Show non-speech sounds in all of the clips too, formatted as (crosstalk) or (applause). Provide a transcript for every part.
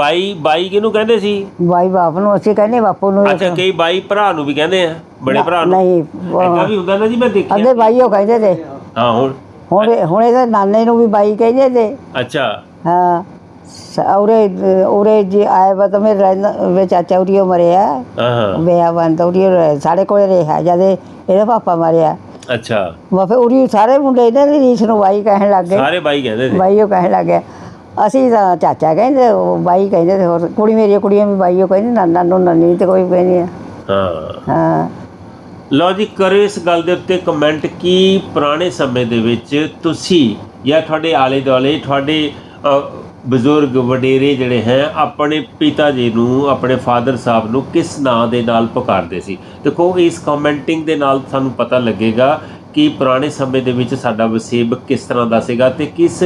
ਬਾਈ ਬਾਈ ਕਿਹਨੂੰ ਕਹਿੰਦੇ ਸੀ? ਬਾਈ ਬਾਪ ਨੂੰ ਅਸੀਂ ਕਹਿੰਦੇ ਬਾਪੂ ਨੂੰ ਅੱਛਾ ਕਈ ਬਾਈ ਭਰਾ ਨੂੰ ਵੀ ਕਹਿੰਦੇ ਆ ਬੜੇ ਭਰਾ ਨੂੰ। ਨਹੀਂ ਐਦਾਂ ਵੀ ਹੁੰਦਾ ਨਾ ਜੀ ਮੈਂ ਦੇਖਿਆ। ਅੱਗੇ ਬਾਈ ਉਹ ਕਹਿੰਦੇ ਤੇ। ਹਾਂ ਹੁਣ। ਹੁਣ ਹੁਣ ਇਹਦੇ ਨਾਨੇ ਨੂੰ ਵੀ ਬਾਈ ਕਹਿੰਦੇ ਤੇ। ਅੱਛਾ। ਹਾਂ ਸ- ਉਰੇ ਉਰੇ ਜੀ ਆਏ ਵਾ ਤਾਂ ਮੇਰੇ ਰਹਿੰਦਾ ਵੇ ਚਾਚਾ ਉਰੀਓ ਮਰਿਆ। ਹਾਂ ਹਾਂ। ਵਿਆਹ ਬੰਦ ਉਰੀਓ ਰਹੇ- ਸਾਡੇ ਕੋਲੇ ਰਿਹਾ ਜਦ ਇਹ- ਇਹਦਾ ਪਾਪਾ ਮਰਿਆ। ਅੱਛਾ। ਵਾ ਫਿਰ ਉਰੀ ਸਾਰੇ ਮੁੰਡੇ ਇਹਨਾਂ ਦੀ ਰੀਸ ਨੂੰ ਬਾਈ ਕਹਿਣ ਲੱਗ ਗਏ। ਸਾਰੇ ਬਾਈ ਕਹਿੰਦੇ ਸੀ ਬਾਈ ਉਹ ਕਹਿਣ ਲੱਗ ਗਿਆ। ਅਸੀਂ ਤਾਂ ਚਾਚਾ ਕਹਿੰਦੇ ਉਹ ਬਾਈ ਕਹਿੰਦੇ ਤੇ ਹੋਰ ਕੁੜੀ ਮੇਰੀਆਂ ਕੁੜੀਆਂ ਵੀ ਬਾਈ ਉਹ ਕਹਿੰਦੇ ਨਾਨਾ ਨੂੰ ਨਾਨੀ ਤੇ ਕੋਈ ਕਹਿੰਦੀ ਆ। ਹਾਂ। ਹਾਂ। ਲਓ ਜੀ ਕਰੋ ਇਸ ਗੱਲ ਦੇ ਉੱਤੇ ਕਮੈਂਟ ਕੀ ਪੁਰਾਣੇ ਸਮੇਂ ਦੇ ਵਿੱਚ ਤੁਸੀਂ ਜਾਂ ਤੁਹਾਡੇ ਆਲੇ ਦੁਆਲੇ ਤੁਹਾਡੇ ਬਜ਼ੁਰਗ ਵਡੇਰੇ ਜਿਹੜੇ ਹੈ ਆਪਣੇ ਪਿਤਾ ਜੀ ਨੂੰ ਆਪਣੇ ਫਾਦਰ ਸਾਹਿਬ ਨੂੰ ਕਿਸ ਨਾਂ ਦੇ ਨਾਲ ਪੁਕਾਰਦੇ ਸੀ? ਦੇਖੋ ਇਸ ਕਮੈਂਟਿੰਗ ਦੇ ਨਾਲ ਸਾਨੂੰ ਪਤਾ ਲੱਗੇਗਾ ਕਿ ਪੁਰਾਣੇ ਸਮੇਂ ਦੇ ਵਿੱਚ ਸਾਡਾ ਵਸੇਬ ਕਿਸ ਤਰ੍ਹਾਂ ਦਾ ਸੀਗਾ ਤੇ ਕਿਸ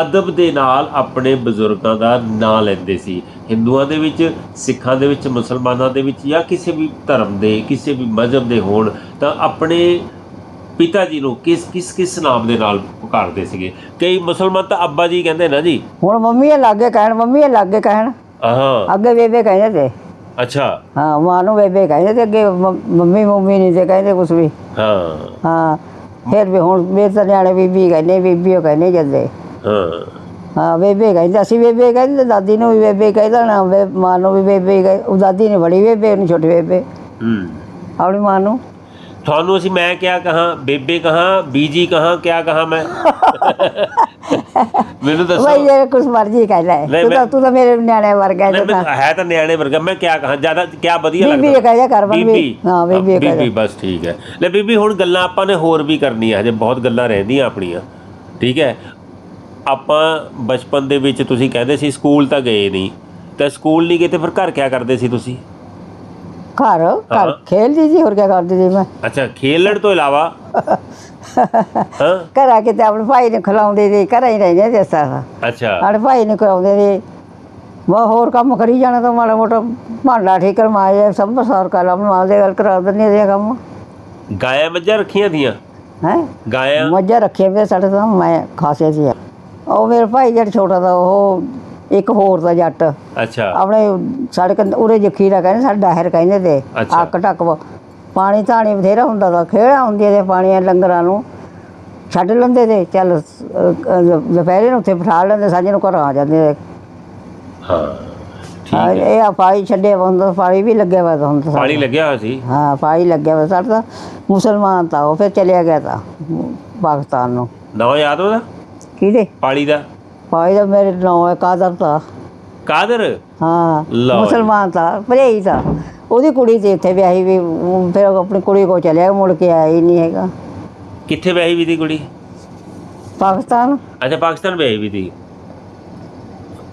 ਅਦਬ ਦੇ ਨਾਲ ਆਪਣੇ ਬਜ਼ੁਰਗਾਂ ਦਾ ਨਾਂ ਲੈਂਦੇ ਸੀ? ਹਿੰਦੂਆਂ ਦੇ ਵਿੱਚ ਸਿੱਖਾਂ ਦੇ ਵਿੱਚ ਮੁਸਲਮਾਨਾਂ ਦੇ ਵਿੱਚ ਜਾਂ ਕਿਸੇ ਵੀ ਧਰਮ ਦੇ ਕਿਸੇ ਵੀ ਮਜ਼ਹਬ ਦੇ ਹੋਣ ਤਾਂ ਆਪਣੇ ਪਿਤਾ ਜੀ ਨੂੰ ਕਿਸ ਕਿਸ ਕਿਸ ਨਾਮ ਦੇ ਨਾਲ ਪੁਕਾਰਦੇ ਸੀਗੇ? ਕਈ ਮੁਸਲਮਾਨ ਤਾਂ ਅੱਬਾ ਜੀ ਕਹਿੰਦੇ ਨਾ ਜੀ। ਹੁਣ ਮੰਮੀ ਇਹ ਲਾਗੇ ਕਹਿਣ ਮੰਮੀ ਇਹ ਲਾਗੇ ਕਹਿਣ। ਹਾਂ। ਅੱਗੇ ਬੇਬੇ ਕਹਿੰਦੇ ਤੇ। ਅੱਛਾ। ਹਾਂ ਮਾਂ ਨੂੰ ਬੇਬੇ ਕਹਿੰਦੇ ਤੇ ਅੱਗੇ ਮ- ਮੰਮੀ ਮੰਮੀ ਨਹੀਂ ਤੇ ਕਹਿੰਦੇ ਕੁਛ ਵੀ। ਹਾਂ। ਹਾਂ ਫਿਰ ਵੀ ਹੁਣ ਮੇਰੇ ਤਾਂ ਨਿਆਣੇ ਬੀਬੀ ਕਹਿੰਦੇ ਬੀਬੀ ਉਹ ਕਹਿੰਦੇ ਜਾਂਦੇ। ਹਾਂ। ਹਾਂ ਬੇਬੇ ਕਹਿੰਦੇ ਅਸੀਂ ਬੇਬੇ ਕਹਿੰਦੇ ਦਾਦੀ ਨੂੰ ਵੀ ਬੇਬੇ ਕਹਿੰਦਾ ਨਾ ਬੇ- ਮਾਂ ਨੂੰ ਵੀ ਬੇਬੇ ਕਹਿੰਦੇ ਉਹ ਦਾਦੀ ਨੇ ਬੜੀ ਬੇਬੇ ਉਹਨੂੰ ਛੋਟੀ ਬੇਬੇ। ਹੂੰ। ਆਪਣੀ ਮਾਂ ਨੂੰ। ਤੁਹਾਨੂੰ ਅਸੀਂ ਮੈਂ ਕਿਆ ਕਹਾਂ ਬੇਬੇ ਕਹਾਂ ਬੀਜੀ ਕਹਾਂ ਕਿਆ ਕਹਾਂ ਮੈਂ? ਮੈਨੂੰ ਦੱਸੋ। ਭਾਈ ਇਹ ਕੁਛ ਮਰਜ਼ੀ ਕਹਿ ਲੈ। ਤੂੰ ਤਾਂ ਤੂੰ ਤਾਂ ਮੇਰੇ ਨਿਆਣੇ ਵਰਗਾ ਨਹੀਂ, ਹੈ ਮੈਂ- ਹੈ ਤਾਂ ਨਿਆਣੇ ਵਰਗਾ ਮੈਂ ਕਿਆ ਕਹਾਂ ਜ਼ਿਆਦਾ ਕਿਆ ਵਧੀਆ ਬੀਬੀ ਲੱਗਦਾ। ਇਹ ਕਹਿ ਜਾ ਕਰ ਬੀਬੀ। ਹਾਂ ਬੀਬੀ ਇਹ ਕਹਿ ਬੀਬੀ ਬਸ ਠੀਕ ਹੈ। ਲੈ ਬੀਬੀ ਹੁਣ ਗੱਲਾਂ ਆਪਾਂ ਨੇ ਹੋਰ ਵੀ ਕਰਨੀਆਂ ਹਜੇ ਬਹੁਤ ਗੱਲਾਂ ਰਹਿੰਦੀਆਂ ਆਪਣੀਆਂ। ਠੀਕ ਹੈ? ਆਪਾਂ ਬਚਪਨ ਦੇ ਵਿੱਚ ਤੁਸੀਂ ਕਹਿੰਦੇ ਸੀ ਸਕੂਲ ਤਾਂ ਗਏ ਨਹੀਂ। ਤਾਂ ਸਕੂਲ ਨਹੀਂ ਗਏ ਤੇ ਫਿਰ ਘਰ ਕਿਆ ਕਰਦੇ ਸੀ ਤੁਸੀਂ? ਘਰ ਘਰ। ਖੇਲਦੀ ਸੀ ਹੋਰ ਕੀ ਕਰਦੀ ਸੀ ਮੈਂ? ਅੱਛਾ ਖੇਲਣ ਤੋਂ ਇਲਾਵਾ? (laughs) ਹਾਂ। ਘਰ ਆ ਕੇ ਤੇ ਆਪਣੇ ਭਾਈ ਨੂੰ ਖਿਲਾਉਂਦੇ ਸੀ ਘਰੇ ਹੀ ਰਹਿੰਦੇ ਸੀ ਅਸਾਂ ਅੱਛਾ। ਆਪਣੇ ਭਾਈ ਨੂੰ ਖਿਲਾਉਂਦੇ ਸੀ ਮੈਂ ਹੋਰ ਕੰਮ ਕਰੀ ਜਾਣਾ ਤਾਂ ਮਾੜਾ ਮੋਟਾ ਭਾਂਡਾ ਠੀਕ ਕਰਵਾਇਆ ਸਭ ਸਾਰ ਕਰ ਲਾ ਮਾਦੇ ਗੱਲ ਕਰਾ ਦਿੰਦੇ ਸੀ ਕੰਮ। ਗਾਇਆ ਮੱਝਾਂ ਰੱਖੀਆਂ ਦੀਆਂ? ਹੈ? ਗਾਇਆ? ਮੱਝਾਂ ਰੱਖੀਆਂ ਵੀ ਸਾਡੇ ਤਾਂ ਮੈਂ ਖਾਸੇ ਸੀ ਉਹ ਮੇਰੇ ਭਾਈ ਜਿਹੜਾ ਛੋਟਾ ਦਾ ਉਹ ਇੱਕ ਹੋਰ ਦਾ ਜੱਟ। ਅੱਛਾ। ਆਪਣੇ ਸਾਡੇ ਕੰਨ ਉਰੇ ਜਖੀਰਾ ਕਹਿੰਦੇ ਸਾਡੇ ਡਾਹਰ ਕਹਿੰਦੇ ਤੇ ਅੱਛਾ। ਅੱਕ ਟੱਕ ਪਾਣੀ ਧਾਣੀ ਬਥੇਰਾ ਹੁੰਦਾ ਤਾਂ ਖੇੜਾ ਹੁੰਦੀ ਤੇ ਪਾਣੀਆਂ ਲੰਗਰਾਂ ਨੂੰ। ਛੱਡ ਲੈਂਦੇ ਤੇ ਚੱਲ ਅਹ, ਅਹ, ਦੁਪਹਿਰੇ ਨੂੰ ਉੱਥੇ ਬਿਠਾ ਲੈਂਦੇ ਸਾਂਝੇ ਨੂੰ ਘਰ ਆ ਜਾਂਦੇ ਤੇ। ਹਾਂ ਹਾਂ, ਠੀਕ ਹੈ ਇਹ ਆ ਪਾਣੀ ਛੱਡੇ ਹੁੰਦਾ ਪਾਣੀ ਵੀ ਲੱਗਿਆ ਹੋਇਆ ਤਾਂ ਹੁੰਦਾ ਪਾਣੀ ਲੱਗਿਆ ਹੋਇਆ ਸੀ? ਹਾਂ ਪਾਣੀ ਲੱਗਿਆ ਹੋਇਆ ਸਾਡਾ ਤਾਂ ਮੁਸਲਮਾਨ ਤਾਂ ਉਹ ਫਿਰ ਚਲਿਆ ਗਿਆ ਤਾਂ ਪਾਕਿਸਤਾਨ ਨੂੰ। ਨਾਂ ਯਾਦ ਉਹਦਾ? ਕਿਹਦੇ? ਪਾਲੀ ਦਾ। ਪਾਣੀ ਦਾ ਮੇਰੇ ਨਾਂ ਹੈ ਕਾਦਰ ਤਾਂ ਕਾਦਰ? ਹਾਂ ਲਓ ਜੀ। ਮੁਸਲਮਾਨ ਤਾਂ ਭਰੇਈ ਤਾਂ ਉਹਦੀ ਕੁੜੀ ਤੇ ਇੱਥੇ ਵਿਆਹੀ ਵੀ ਉਹ ਫਿਰ ਉਹ ਆਪਣੀ ਕੁੜੀ ਕੋ ਚਲਿਆ ਮੁੜ ਕੇ ਆਇਆ ਹੀ ਨਹੀਂ ਹੈਗਾ। ਕਿੱਥੇ ਵਿਆਹੀ ਵੀ ਦੀ ਕੁੜੀ? ਪਾਕਿਸਤਾਨ। ਅੱਛਾ ਪਾਕਿਸਤਾਨ ਵਿਆਹੀ ਵੀ ਦੀ।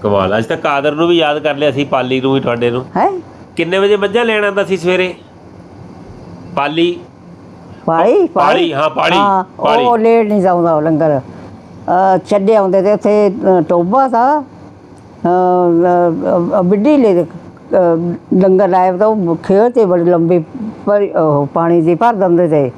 ਕਮਾਲ ਅੱਜ ਤਾਂ ਕਾਦਰ ਨੂੰ ਵੀ ਯਾਦ ਕਰ ਲਿਆ ਸੀ ਪਾਲੀ ਨੂੰ ਵੀ ਤੁਹਾਡੇ ਨੂੰ। ਹੈ? ਕਿੰਨੇ ਵਜੇ ਮੱਝਾਂ ਲੈਣ ਆਉਂਦਾ ਸੀ ਸਵੇਰੇ? ਪਾਲੀ? ਪਾਲੀ? ਪਾਲੀ, ਹਾਂ, ਪਾਲੀ, ਹਾਂ, ਪਾਲੀ। ਉਹ ਲੇਟ ਨਹੀਂ ਜਾਉਂਦਾ ਉਹ ਲੰਗਰ। ਛੱਡੇ ਆਉਂਦੇ ਤੇ ਉੱਥੇ ਟੋਬਾ ਦਾ ਬਿੱਡੀ ਲੈ ਲੰਗਰ ਲਾਇਆ ਤਾਂ ਖੇਤ ਤੇ ਬੜੀ ਲੰਬੀ ਪਾਣੀ ਦੀ ਭਰ ਦਿੰਦੇ ਤੇ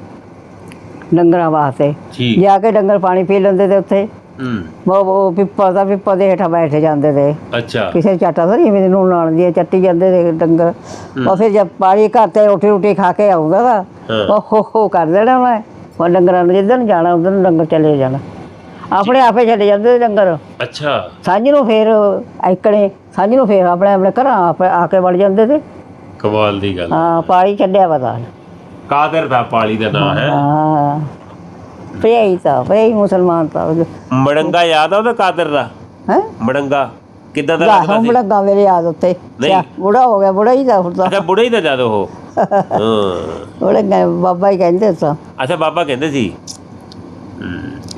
ਡੰਗਰਾਂ ਵਾਸਤੇ। ਜਾ। ਕੇ ਡੰਗਰ ਪਾਣੀ ਪੀ ਲੈਂਦੇ ਤੇ ਉੱਥੇ। ਹੂੰ। ਉਹ ਪਿੱਪਲ ਦਾ ਪਿੱਪਲ ਦੇ ਹੇਠਾਂ ਬੈਠ ਜਾਂਦੇ ਤੇ। ਅੱਛਾ। ਕਿਸੇ ਚਾਟਾ ਨਹੀਂ ਮੈਨੂੰ ਨੂਣ ਨਾਲ ਦੀ ਚੱਟੀ ਜਾਂਦੇ ਤੇ ਡੰਗਰ। ਉਹ ਫਿਰ ਜਦ ਪਾਣੀ ਘਰ ਤੇ ਰੋਟੀ ਰੋਟੀ ਖਾ ਕੇ ਆਉਂਦਾ ਵਾ। ਉਹ ਹੋ ਹੋ ਕਰ ਦੇਣਾ ਮੈਂ। ਉਹ ਡੰਗਰਾਂ ਨੂੰ ਜਿੱਦਣ ਜਾਣਾ ਨੂੰ ਡੰਗਰ ਚਲੇ ਜਾਣਾ। ਆਪਣੇ ਆਪੇ ਚਲੇ ਜਾਂਦੇ ਤੇ ਡੰਗਰ ਅੱਛਾ। ਸਾਂਝ ਨੂੰ ਫੇਰ ਐਕਣੇ ਸਾਂਝ ਨੂੰ ਫੇਰ ਆਪਣੇ ਆਪਣੇ ਘਰਾਂ ਆਪੇ ਆ ਕੇ ਵੜ ਜਾਂਦੇ ਤੇ। ਕਮਾਲ ਦੀ ਗੱਲ। ਹਾਂ ਪਾਣੀ ਛੱਡਿਆ ਪਤਾ ਕਾਦਰ ਦਾ ਪਾਲੀ ਦਾ ਨਾਂ ਹੈ। ਹਾਂ ਭਈ ਤਾਂ ਭਈ ਮੁਸਲਮਾਨ ਤਾਂ। ਮੜੰਗਾ ਯਾਦ ਆ ਉਹਦਾ ਕਾਦਰ ਦਾ? ਹੈ? ਮੜੰਗਾ ਕਿੱਦਾਂ ਦਾ ਲੱਗਦਾ ਸੀ? ਲੱਗਾ ਮੇਰੇ ਯਾਦ ਉੱਤੇ। ਨਹੀਂ। ਬੁੜਾ ਹੋ ਗਿਆ ਬੁੜਾ ਹੀ ਦਾ ਹੁੰਦਾ ਅੱਛਾ ਬੁੜਾ ਹੀ ਤਾਂ ਜਦ ਉਹ। (laughs) ਹਾਂ। ਬੁੜਾ ਬਾਬਾ ਹੀ ਕਹਿੰਦੇ ਸਾਂ। ਅੱਛਾ ਬਾਬਾ ਕਹਿੰਦੇ ਸੀ?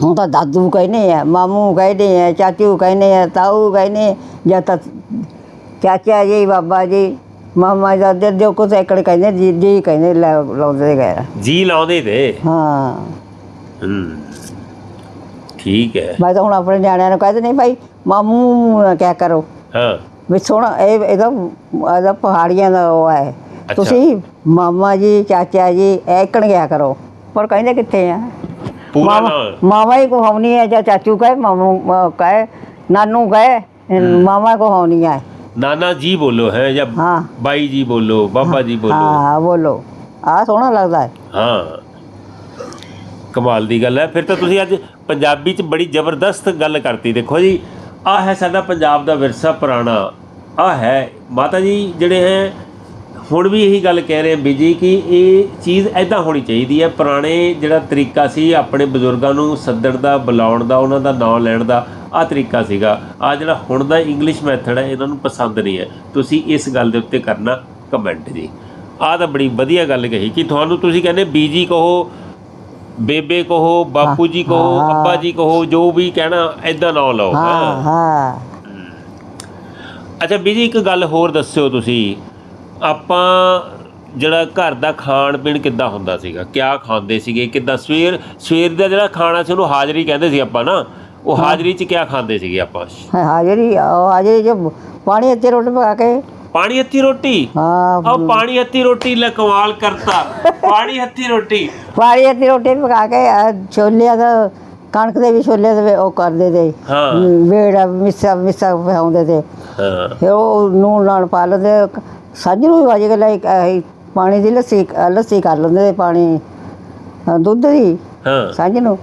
ਹੁਣ ਤਾਂ ਦਾਦੂ ਕਹਿੰਦੇ ਆ ਮਾਮੂ ਕਹਿੰਦੇ ਆ ਚਾਚੂ ਕਹਿੰਦੇ ਆ ਤਾਊ ਕਹਿੰਦੇ ਜਾਂ ਤਾਂ ਚਾਚਾ ਜੀ ਬਾਬਾ ਜੀ ਮਾਮਾ ਜੀ ਦਾਦੇ ਜੋ ਕੁਛ ਇਕੜੇ ਕਹਿੰਦੇ ਜੀ ਜੀ ਕਹਿੰਦੇ ਲੈ ਲਾਉਂਦੇ ਗਏ ਜੀ ਲਾਉਂਦੇ ਤੇ? ਹਾਂ। ਠੀਕ ਹੈ। ਮੈਂ ਤਾਂ ਹੁਣ ਆਪਣੇ ਨਿਆਣਿਆਂ ਨੂੰ ਕਹਿੰਦੇ ਨਹੀਂ ਭਾਈ ਮਾਮੂ ਕਿਆ ਕਰੋ? ਹਾਂ। ਵੀ ਸੋਹਣਾ ਇਹ ਇਹਦਾ ਇਹਦਾ ਪਹਾੜੀਆਂ ਦਾ ਉਹ ਹੈ। ਤੁਸੀਂ ਮਾਮਾ ਜੀ ਚਾਚਾ ਜੀ ਐਕਣ ਗਿਆ ਕਰੋ। ਪਰ ਕਹਿੰਦੇ ਕਿੱਥੇ ਆ? ਹੀ ਕੋ ਹੋਣੀ ਹੈ ਜਾਂ ਚਾਚੂ ਕਹੇ ਮਾਮੂ ਅਹ ਕਹੇ ਨਾਨੂ ਕਹੇ ਮਾਮਾ ਕੋ ਹੋਣੀ ਹੈ। ਨਾਨਾ ਜੀ ਬੋਲੋ ਹੈ ਜਾਂ ਹਾਂ। ਬਾਈ ਜੀ ਬੋਲੋ ਬਾਬਾ ਜੀ ਬੋਲੋ। ਹਾਂ ਬੋਲੋ। ਆ ਸੋਹਣਾ ਲੱਗਦਾ ਹੈ। ਹਾਂ। ਕਮਾਲ ਦੀ ਗੱਲ ਹੈ। ਫਿਰ ਤਾਂ ਤੁਸੀਂ ਅੱਜ ਪੰਜਾਬੀ 'ਚ ਬੜੀ ਜ਼ਬਰਦਸਤ ਗੱਲ ਕਰਤੀ। ਦੇਖੋ ਜੀ ਆ ਹੈ ਸਾਡਾ ਪੰਜਾਬ ਦਾ ਵਿਰਸਾ ਪੁਰਾਣਾ। ਆ ਹੈ। ਮਾਤਾ ਜੀ ਜਿਹੜੇ ਹੈ ਹੁਣ ਵੀ ਇਹੀ ਗੱਲ ਕਹਿ ਰਹੇ ਆ ਬੀਜੀ ਕਿ ਇਹ ਚੀਜ਼ ਐਦਾਂ ਹੋਣੀ ਚਾਹੀਦੀ ਹੈ ਪੁਰਾਣੇ ਜਿਹੜਾ ਤਰੀਕਾ ਸੀ ਆਪਣੇ ਬਜ਼ੁਰਗਾਂ ਨੂੰ ਸੱਦਣ ਦਾ ਬੁਲਾਉਣ ਦਾ ਉਹਨਾਂ ਦਾ ਨਾਮ ਲੈਣ ਦਾ ਆ ਤਰੀਕਾ ਸੀਗਾ। ਆ ਜਿਹੜਾ ਹੁਣ ਦਾ ਇੰਗਲਿਸ਼ ਮੈਥਡ ਹੈ ਇਹਨਾਂ ਨੂੰ ਪਸੰਦ ਨਹੀਂ ਹੈ। ਤੁਸੀਂ ਇਸ ਗੱਲ ਦੇ ਉੱਤੇ ਕਰਨਾ ਕਮੈਂਟ ਜੀ। ਆ ਤਾਂ ਬੜੀ ਵਧੀਆ ਗੱਲ ਕਹੀ ਕਿ ਤੁਹਾਨੂੰ ਤੁਸੀਂ ਕਹਿੰਦੇ ਬੀਜੀ ਕਹੋ ਬੇਬੇ ਕਹੋ ਬਾਪੂ ਜੀ ਕਹੋ। ਅੱਬਾ ਜੀ ਕਹੋ ਜੋ ਵੀ ਕਹਿਣਾ ਐਦਾਂ ਨਾ ਲਓ ਹਾਂ। ਹਾਂ। ਅੱਛਾ ਬੀਜੀ ਇੱਕ ਗੱਲ ਹੋਰ ਦੱਸਿਓ ਤੁਸੀਂ। ਆਪਾਂ ਜਿਹੜਾ ਘਰ ਦਾ ਖਾਣ ਪੀਣ ਕਿੱਦਾਂ ਹੁੰਦਾ ਸੀਗਾ? ਕਿਆ ਖਾਂਦੇ ਸੀਗੇ? ਕਿੱਦਾਂ? ਸਵੇਰ ਸਵੇਰ ਦਾ ਜਿਹੜਾ ਖਾਣਾ ਸੀ ਉਹਨੂੰ ਹਾਜ਼ਰੀ ਕਹਿੰਦੇ ਸੀ ਆਪਾਂ ਨਾ। ਉਹ ਹਾਜ਼ਰੀ 'ਚ ਕਿਆ ਖਾਂਦੇ ਸੀਗੇ ਆਪਾਂ? ਹਾਂ, ਹਾਜ਼ਰੀ ਉਹ ਹਾਜ਼ਰੀ ਜੋ ਪਾਣੀ ਇੱਥੇ ਰੋਟੀ ਪਕਾ ਕੇ। ਪਾਣੀ ਹੱਥੀ ਰੋਟੀ? ਹਾਂ। ਉਹ ਪਾਣੀ ਹੱਥੀ ਰੋਟੀ ਲੈ ਕਮਾਲ ਕਰਤਾ। ਪਾਣੀ ਹੱਥੀ ਰੋਟੀ। ਪਾਣੀ ਇੱਥੇ ਰੋਟੀ ਪਕਾ ਕੇ ਛੋਲਿਆਂ ਦਾ ਕਣਕ ਦੇ ਵੀ ਛੋਲੇ ਦੇ ਉਹ ਕਰਦੇ ਤੇ। ਹਾਂ। ਵੇੜਾ ਮਿੱਸਾ ਮਿੱਸਾ ਪਾਉਂਦੇ ਤੇ। ਹਾਂ। ਫਿਰ ਉਹ ਨੂਣ ਨਾਲ ਪਾ ਲੈਂਦੇ ਸਾਂਝ ਨੂੰ ਵੀ ਵਜ ਕੇ ਲਈ ਪਾਣੀ ਦੀ ਲੱਸੀ ਲੱਸੀ ਕਰ ਲੈਂਦੇ ਤੇ ਪਾਣੀ ਦੁੱਧ ਦੀ। ਹਾਂ। ਸਾਂਝ ਨੂੰ।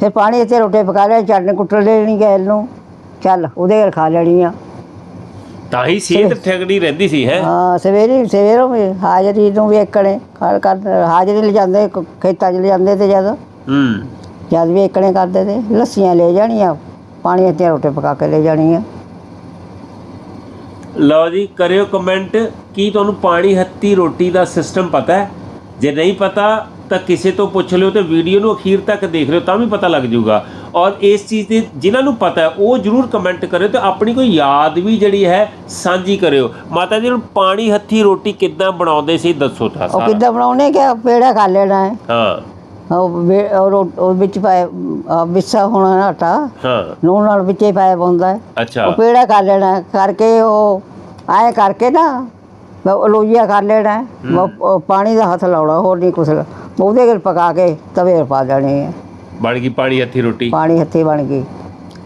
ਫਿਰ ਪਾਣੀ ਇੱਥੇ ਰੋਟੀ ਪਕਾ ਲਿਆ ਚਟਨੀ ਕੁੱਟ ਲੈਣੀ ਗੈਲ ਨੂੰ। ਚੱਲ ਉਹਦੇ ਨਾਲ ਖਾ ਲੈਣੀ ਆ ਤਾਂ ਹੀ ਸਿਹਤ ਠਗੜੀ ਰਹਿੰਦੀ ਸੀ ਹੈ। ਹਾਂ ਸਵੇਰੇ ਸਵੇਰੋਂ ਵੀ ਹਾਜ਼ਰੀ ਨੂੰ ਵੀ ਇੱਕਣੇ ਕਰ ਕਰ ਹਾਜ਼ਰੀ ਲੈ ਜਾਂਦੇ ਕ- ਖੇਤਾਂ 'ਚ ਲੈ ਜਾਂਦੇ ਤੇ ਜਦ। ਹੂੰ। ਜਦ ਵੀ ਇੱਕਣੇ ਕਰਦੇ ਤੇ ਲੱਸੀਆਂ ਲੈ ਜਾਣੀਆਂ ਪਾਣੀ ਇੱਥੇ ਰੋਟੀ ਪਕਾ ਕੇ ਲੈ ਜਾਣੀਆਂ। ਲਓ ਜੀ ਕਰਿਓ ਕਮੈਂਟ ਕੀ ਤੁਹਾਨੂੰ ਪਾਣੀ ਹੱਤੀ ਰੋਟੀ ਦਾ ਸਿਸਟਮ ਪਤਾ ਹੈ? ਜੇ ਨਹੀਂ ਪਤਾ ਤਾਂ ਕਿਸੇ ਤੋਂ ਪੁੱਛ ਲਿਓ ਤੇ ਵੀਡੀਓ ਨੂੰ ਅਖੀਰ ਤੱਕ ਦੇਖ ਲਿਓ ਤਾਂ ਵੀ ਪਤਾ ਲੱਗ ਜਾਊਗਾ। ਔਰ ਇਸ ਚੀਜ਼ ਦੇ ਜਿਨ੍ਹਾਂ ਨੂੰ ਪਤਾ ਹੈ ਉਹ ਜਰੂਰ ਕਮੈਂਟ ਕਰਿਓ ਤੇ ਆਪਣੀ ਕੋਈ ਯਾਦ ਵੀ ਜਿਹੜੀ ਹੈ ਸਾਂਝੀ ਕਰਿਓ। ਮਾਤਾ ਜੀ ਨੂੰ ਪਾਣੀ ਹੱਥੀ ਰੋਟੀ ਕਿੱਦਾਂ ਬਣਾਉਂਦੇ ਸੀ ਦੱਸੋ ਤਾਂ ਉਹ ਸਾਰਾ। ਕਿੱਦਾਂ ਬਣਾਉਣੇ ਕਿ ਪੇੜਾ ਖਾ ਲੈਣਾ ਹੈ? ਹਾਂ। ਉਹ ਵੇ- ਉਹ ਰੋ- ਉਹ ਵਿੱਚ ਪਾਏ ਅਹ ਵਿਸਾ ਹੋਣਾ ਆਟਾ ਹਾਂ। ਨੂਣ ਨਾਲ ਵਿੱਚੇ ਪਾਇਆ ਪਾਉਂਦਾ ਹੈ। ਅੱਛਾ। ਉਹ ਪੇੜਾ ਕਰ ਲੈਣਾ ਹੈ, ਕਰਕੇ ਉਹ ਆਏ ਕਰਕੇ ਨਾ ਉਹ ਲੋਈਆ ਕਰ ਲੈਣਾ ਹੈ, ਉਹ ਪਾਣੀ ਦਾ ਹੱਥ ਲਾਉਣਾ ਹੋਰ ਨਹੀਂ ਕੁਛ ਉਹਦੇ ਕੋਲ ਪਕਾ ਕੇ ਤਵੇ 'ਤੇ ਪਾ ਦੇਣੀ ਹੈ ਬਣ ਗਈ ਪਾਣੀ ਹੱਥੀ ਰੋਟੀ? ਪਾਣੀ ਹੱਥੀ ਬਣ ਗਈ।